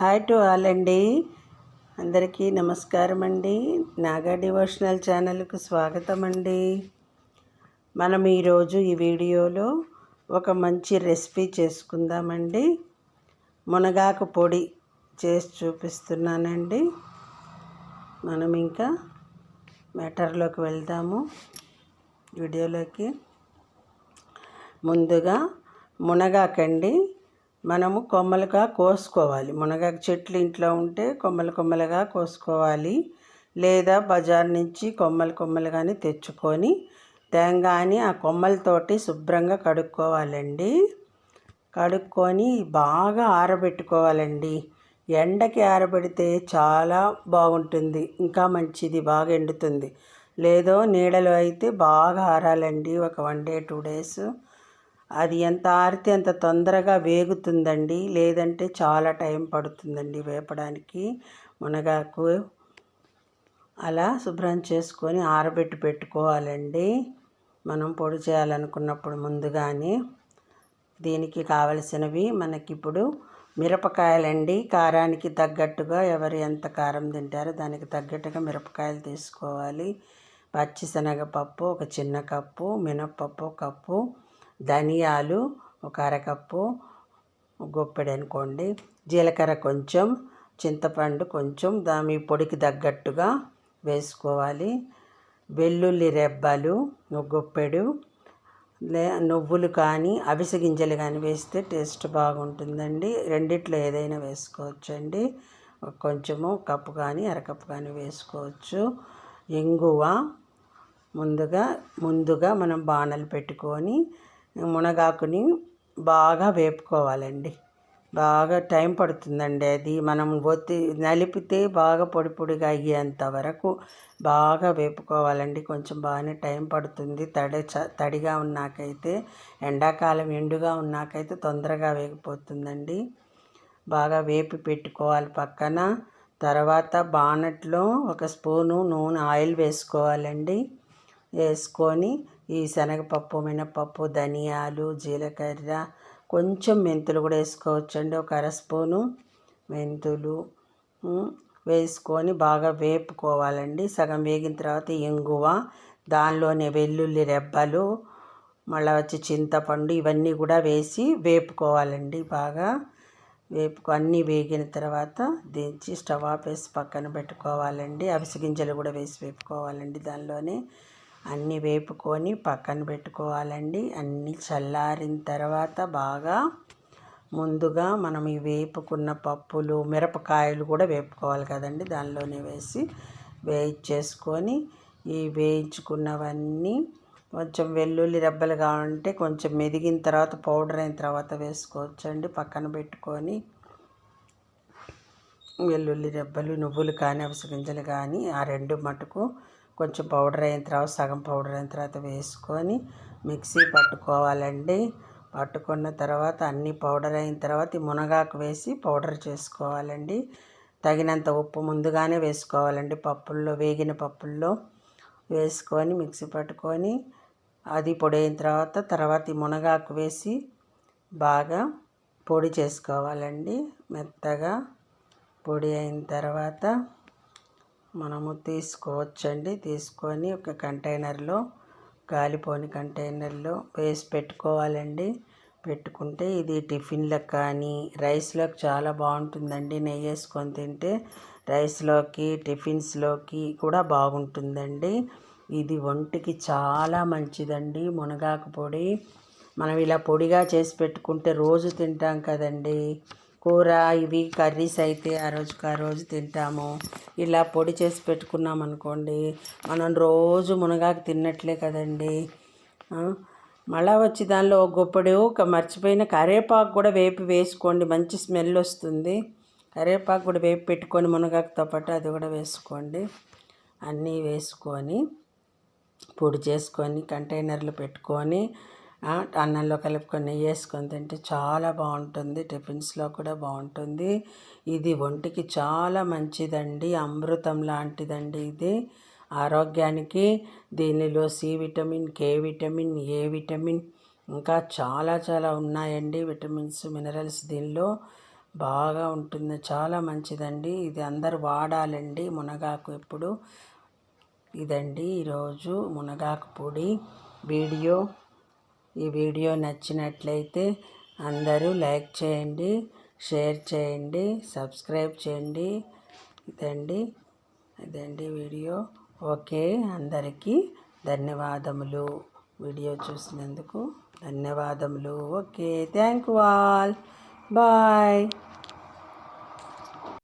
Hi to all అండి. అందరికీ నమస్కారం అండి. నాగా డివోషనల్ ఛానల్కు స్వాగతం అండి. మనం ఈరోజు ఈ వీడియోలో ఒక మంచి రెసిపీ చేసుకుందామండి. మునగాకు పొడి చేసి చూపిస్తున్నానండి. మనం ఇంకా మ్యాటర్లోకి వెళ్దాము. వీడియోలోకి ముందుగా మునగాకండి. మనము కొమ్మలుగా కోసుకోవాలి. మునగ చెట్లు ఇంట్లో ఉంటే కొమ్మలు కొమ్మలుగా కోసుకోవాలి. లేదా బజార్ నుంచి కొమ్మలు కొమ్మలు కానీ తెచ్చుకొని తేంగాని ఆ కొమ్మలతోటి శుభ్రంగా కడుక్కోవాలండి. కడుక్కొని బాగా ఆరబెట్టుకోవాలండి. ఎండకి ఆరబెడితే చాలా బాగుంటుంది. ఇంకా మంచిది బాగా ఎండుతుంది. లేదో నీడలో అయితే బాగా ఆరాలండి. ఒక వన్ డే టూ డేస్ అది ఎంత ఆరితే అంత తొందరగా వేగుతుందండి. లేదంటే చాలా టైం పడుతుందండి వేపడానికి. మునగాకు అలా శుభ్రం చేసుకొని ఆరబెట్టి పెట్టుకోవాలండి. మనం పొడి చేయాలనుకున్నప్పుడు ముందుగానే దీనికి కావలసినవి మనకిప్పుడు మిరపకాయలండి. కారానికి తగ్గట్టుగా ఎవరు ఎంత కారం తింటారో దానికి తగ్గట్టుగా మిరపకాయలు తీసుకోవాలి. పచ్చిశనగపప్పు ఒక చిన్న కప్పు మినప్పప్పు కప్పు ధనియాలు ఒక అరకప్పు గొప్పెడు అనుకోండి. జీలకర్ర కొంచెం చింతపండు కొంచెం దాని పొడికి తగ్గట్టుగా వేసుకోవాలి. వెల్లుల్లి రెబ్బలు గొప్పెడు లే నువ్వులు కానీ అవిసె గింజలు కానీ వేస్తే టేస్ట్ బాగుంటుందండి. రెండిట్లో ఏదైనా వేసుకోవచ్చండి. కొంచెము కప్పు కానీ అరకప్పు కానీ వేసుకోవచ్చు. ఇంగువ ముందుగా ముందుగా మనం బాణలు పెట్టుకొని మునగాకుని బాగా వేపుకోవాలండి. బాగా టైం పడుతుందండి అది. మనం ఒత్తి నలిపితే బాగా పొడి పొడిగా అయ్యేంత వరకు బాగా వేపుకోవాలండి. కొంచెం బాగానే టైం పడుతుంది. తడి తడిగా ఉన్నాకైతే ఎండాకాలం ఎండుగా ఉన్నాకైతే తొందరగా వేగిపోతుందండి. బాగా వేపి పెట్టుకోవాలి పక్కన. తర్వాత బానట్లో ఒక స్పూను నూనె ఆయిల్ వేసుకోవాలండి. వేసుకొని ఈ శనగపప్పు మినపప్పు ధనియాలు జీలకర్ర కొంచెం మెంతులు కూడా వేసుకోవచ్చండి. ఒక అర స్పూను మెంతులు వేసుకొని బాగా వేపుకోవాలండి. సగం వేగిన తర్వాత ఇంగువ దానిలోనే వెల్లుల్లి రెబ్బలు మళ్ళీ వచ్చి చింతపండు ఇవన్నీ కూడా వేసి వేపుకోవాలండి బాగా. వేపుకు అన్నీ వేగిన తర్వాత దించి స్టవ్ ఆపేసి పక్కన పెట్టుకోవాలండి. అవిసి గింజలు కూడా వేసి వేపుకోవాలండి దానిలోనే. అన్నీ వేపుకొని పక్కన పెట్టుకోవాలండి. అన్నీ చల్లారిన తర్వాత బాగా ముందుగా మనం ఈ వేపుకున్న పప్పులు మిరపకాయలు కూడా వేపుకోవాలి కదండి. దానిలోనే వేసి వేయించేసుకొని ఈ వేయించుకున్నవన్నీ కొంచెం వెల్లుల్లి రెబ్బలు కావాలంటే కొంచెం మెదిగిన తర్వాత పౌడర్ అయిన తర్వాత వేసుకోవచ్చండి. పక్కన పెట్టుకొని వెల్లుల్లి రెబ్బలు నువ్వులు కానీ అవిసె గింజలు కానీ ఆ రెండు మటుకు కొంచెం పౌడర్ అయిన తర్వాత సగం పౌడర్ అయిన తర్వాత వేసుకొని మిక్సీ పట్టుకోవాలండి. పట్టుకున్న తర్వాత అన్నీ పౌడర్ అయిన తర్వాత మునగాకు వేసి పౌడర్ చేసుకోవాలండి. తగినంత ఉప్పు ముందుగానే వేసుకోవాలండి. పప్పుల్లో వేగిన పప్పుల్లో వేసుకొని మిక్సీ పట్టుకొని అది పొడి అయిన తర్వాత తర్వాత ఈ మునగాకు వేసి బాగా పొడి చేసుకోవాలండి. మెత్తగా పొడి అయిన తర్వాత మనము తీసుకోవచ్చండి. తీసుకొని ఒక కంటైనర్లో గాలిపోని కంటైనర్లో వేసి పెట్టుకోవాలండి. పెట్టుకుంటే ఇది టిఫిన్లకు కానీ రైస్లోకి చాలా బాగుంటుందండి. నెయ్యి వేసుకొని తింటే రైస్లోకి టిఫిన్స్లోకి కూడా బాగుంటుందండి. ఇది ఒంటికి చాలా మంచిదండి. మునగాకు పొడి. మనం ఇలా పొడిగా చేసి పెట్టుకుంటే రోజు తింటాం కదండి. కూర ఇవి కర్రీస్ అయితే ఆ రోజుకి ఆ రోజు తింటాము. ఇలా పొడి చేసి పెట్టుకున్నాం అనుకోండి మనం రోజు మునగాకు తిన్నట్లే కదండి. మళ్ళా వచ్చి దానిలో గొప్పడు ఒక మర్చిపోయిన కరేపాకు కూడా వేపి వేసుకోండి మంచి స్మెల్ వస్తుంది. కరేపాకు కూడా వేపి పెట్టుకొని మునగాకుతో పాటు అది కూడా వేసుకోండి. అన్నీ వేసుకొని పొడి చేసుకొని కంటైనర్లు పెట్టుకొని అన్నంలో కలుపుకొని నెయ్యి వేసుకొని తింటే చాలా బాగుంటుంది టిఫిన్స్లో కూడా బాగుంటుంది. ఇది ఒంటికి చాలా మంచిదండి అమృతం లాంటిదండి ఇది. ఆరోగ్యానికి దీనిలో C vitamin K vitamin A vitamin ఇంకా చాలా చాలా ఉన్నాయండి విటమిన్స్ మినరల్స్ దీనిలో. బాగా ఉంటుంది చాలా మంచిదండి. ఇది అందరూ వాడాలండి మునగాకు ఎప్పుడు. ఇదండి ఈరోజు మునగాకు పొడి వీడియో. ఈ వీడియో నచ్చినట్లయితే అందరూ లైక్ చేయండి షేర్ చేయండి సబ్స్క్రైబ్ చేయండి. ఇదండి ఇదండి వీడియో. ఓకే అందరికీ ధన్యవాదములు. వీడియో చూసినందుకు ధన్యవాదములు. Okay thank you all. Bye.